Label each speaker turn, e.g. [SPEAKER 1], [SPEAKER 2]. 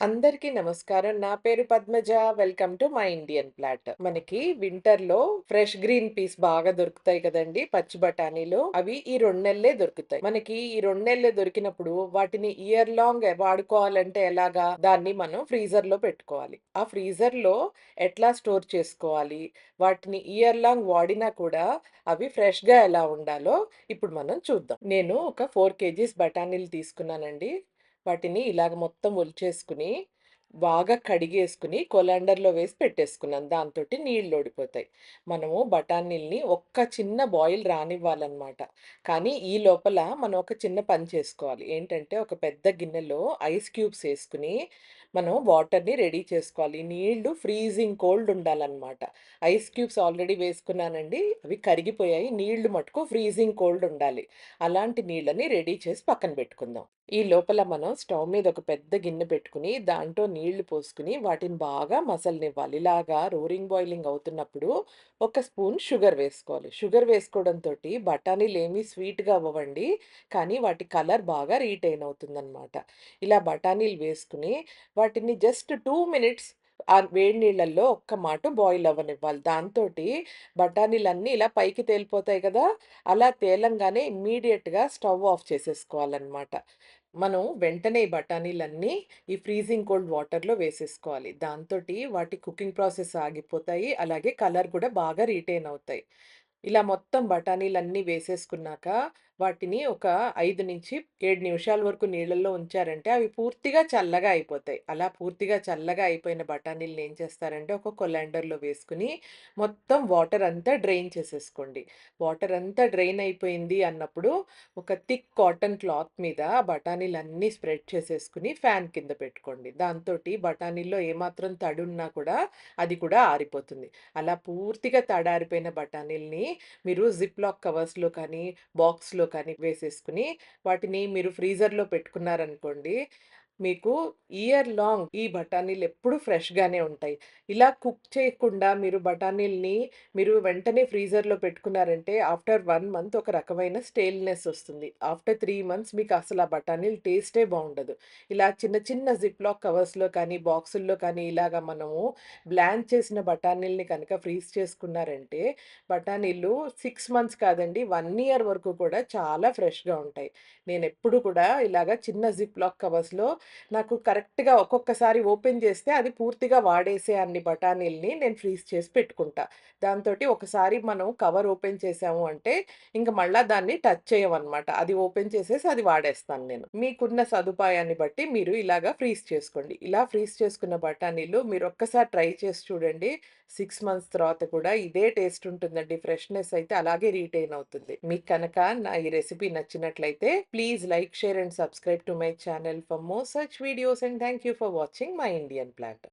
[SPEAKER 1] అందరికీ నమస్కారం. నా పేరు Padmaja. Welcome to my Indian plate. మనకి వింటర్‌లో ఫ్రెష్ గ్రీన్ పీస్ బాగా దొరుకుతాయి కదండి పచ్చి బఠానీలు. అవి ఈ రెండు నెలలే దొరుకుతాయి. మనకి ఈ రెండు నెలలే దొరికినప్పుడు వాటిని ఇయర్ లాంగ్ వాడుకోవాలంటే ఎలాగా? దాన్ని మనం ఫ్రీజర్‌లో పెట్టుకోవాలి. ఆ ఫ్రీజర్‌లో ఎట్లా స్టోర్ చేసుకోవాలి? వాటిని ఇయర్ లాంగ్ వాడినా కూడా అవి ఫ్రెష్‌గా ఎలా ఉండాలో ఇప్పుడు మనం చూద్దాం. నేను ఒక ఫోర్ కేజీస్ బఠానీలు తీసుకున్నానండి. వాటిని ఇలాగ మొత్తం ఒలిచేసుకుని, బాగా కడిగేసుకుని కొలాండర్‌లో వేసి పెట్టేసుకున్నాను. దాంతోటి నీళ్ళు ఓడిపోతాయి. మనము బఠానీల్ని ఒక్క చిన్న బాయిల్ రానివ్వాలన్నమాట కానీ ఈ లోపల మనం ఒక చిన్న పని చేసుకోవాలి. ఏంటంటే ఒక పెద్ద గిన్నెలో ఐస్ క్యూబ్స్ వేసుకుని మనం వాటర్‌ని రెడీ చేసుకోవాలి. నీళ్ళు ఫ్రీజింగ్ కోల్డ్ ఉండాలన్నమాట ఐస్ క్యూబ్స్ ఆల్రెడీ వేసుకున్నానండి. అవి కరిగిపోయాయి. నీళ్ళు మటుకు ఫ్రీజింగ్ కోల్డ్ ఉండాలి. అలాంటి నీళ్ళని రెడీ చేసి పక్కన పెట్టుకుందాం. ఈ లోపల మనం స్టవ్ మీద ఒక పెద్ద గిన్నె పెట్టుకుని, దాంట్లో నీళ్ళు పోసుకుని, వాటిని బాగా మసలనివ్వాలి. ఇలాగా రోరింగ్ బాయిలింగ్ అవుతున్నప్పుడు ఒక స్పూన్ షుగర్ వేసుకోవాలి. షుగర్ వేసుకోవడంతోటి ఏమీ స్వీట్‌గా అవ్వండి కానీ వాటి కలర్ బాగా రీటైన్ అవుతుందన్నమాట ఇలా బఠానీలు వేసుకుని, వాటిని జస్ట్ టూ మినిట్స్ ఆ వేడి నీళ్ళల్లో ఒక్క మాటు బాయిల్ అవ్వనివ్వాలి. దాంతోటి బఠానీలన్నీ ఇలా పైకి తేలిపోతాయి కదా! అలా తేలంగానే ఇమ్మీడియట్గా స్టవ్ ఆఫ్ చేసేసుకోవాలనమాట. మనం వెంటనే ఈ బఠానీలన్నీ ఈ ఫ్రీజింగ్ కోల్డ్ వాటర్‌లో వేసేసుకోవాలి. దాంతోటి వాటి కుకింగ్ ప్రాసెస్ ఆగిపోతాయి. అలాగే కలర్ కూడా బాగా రీటైన్ అవుతాయి. ఇలా మొత్తం బఠానీలన్నీ వేసేసుకున్నాక, వాటిని ఒక 5-7 నిమిషాల వరకు నీళ్ళల్లో ఉంచారంటే అవి పూర్తిగా చల్లగా అయిపోతాయి. అలా పూర్తిగా చల్లగా అయిపోయిన బఠానీలని ఏం చేస్తారంటే ఒక కొలాండర్‌లో వేసుకుని మొత్తం వాటర్ అంతా డ్రైన్ చేసేసుకోండి. వాటర్ అంతా డ్రైన్ అయిపోయింది అన్నప్పుడు, ఒక థిక్ కాటన్ క్లాత్ మీద బఠానీలన్నీ స్ప్రెడ్ చేసేసుకుని ఫ్యాన్ కింద పెట్టుకోండి. దాంతోటి బఠానీల్లో ఏమాత్రం తడున్నా కూడా అది కూడా ఆరిపోతుంది. అలా పూర్తిగా తడారిపోయిన బఠానీల్ని మీరు జిప్ లాక్ కవర్స్‌లో కానీ, బాక్స్‌లో కానీ వేసేసుకుని వాటిని మీరు ఫ్రీజర్‌లో పెట్టుకున్నారనుకోండి, మీకు ఇయర్ లాంగ్ ఈ బఠానీలు ఎప్పుడూ ఫ్రెష్‌గానే ఉంటాయి. ఇలా కుక్ చేయకుండా మీరు బఠానీల్ని మీరు వెంటనే ఫ్రీజర్‌లో పెట్టుకున్నారంటే ఆఫ్టర్ వన్ మంత్ ఒక రకమైన స్టేల్‌నెస్ వస్తుంది. ఆఫ్టర్ త్రీ మంత్స్ మీకు అసలు ఆ బఠానీలు టేస్టే బాగుండదు ఇలా చిన్న చిన్న జిప్ లాక్ కవర్స్‌లో కానీ, బాక్సుల్లో కానీ ఇలాగ మనము బ్లాన్ చేసిన బఠానీల్ని కనుక ఫ్రీజ్ చేసుకున్నారంటే, బఠానీలు సిక్స్ మంత్స్ కాదండి వన్ ఇయర్ వరకు కూడా చాలా ఫ్రెష్‌గా ఉంటాయి. నేను ఎప్పుడు కూడా ఇలాగ చిన్న జిప్ లాక్ కవర్స్‌లో నాకు కరెక్ట్‌గా ఒక్కొక్కసారి ఓపెన్ చేస్తే అది పూర్తిగా వాడేసే అన్ని బఠానీల్ని నేను ఫ్రీజ్ చేసి పెట్టుకుంటా. దాంతోటి ఒకసారి మనం కవర్ ఓపెన్ చేసాము అంటే, ఇంక మళ్ళీ దాన్ని టచ్ చేయమన్నమాట అది ఓపెన్ చేసేసి అది వాడేస్తాను నేను. మీకున్న సదుపాయాన్ని బట్టి మీరు ఇలాగా ఫ్రీజ్ చేసుకోండి. ఇలా ఫ్రీజ్ చేసుకున్న బఠానీలు మీరు ఒక్కసారి ట్రై చేసి చూడండి. సిక్స్ మంత్స్ తర్వాత కూడా ఇదే టేస్ట్ ఉంటుందండి. ఫ్రెష్‌నెస్ అయితే అలాగే రీటైన్ అవుతుంది. మీకు కనుక నా ఈ రెసిపీ నచ్చినట్లయితే please like, share and subscribe to my channel for more such videos and thank you for watching my Indian platter.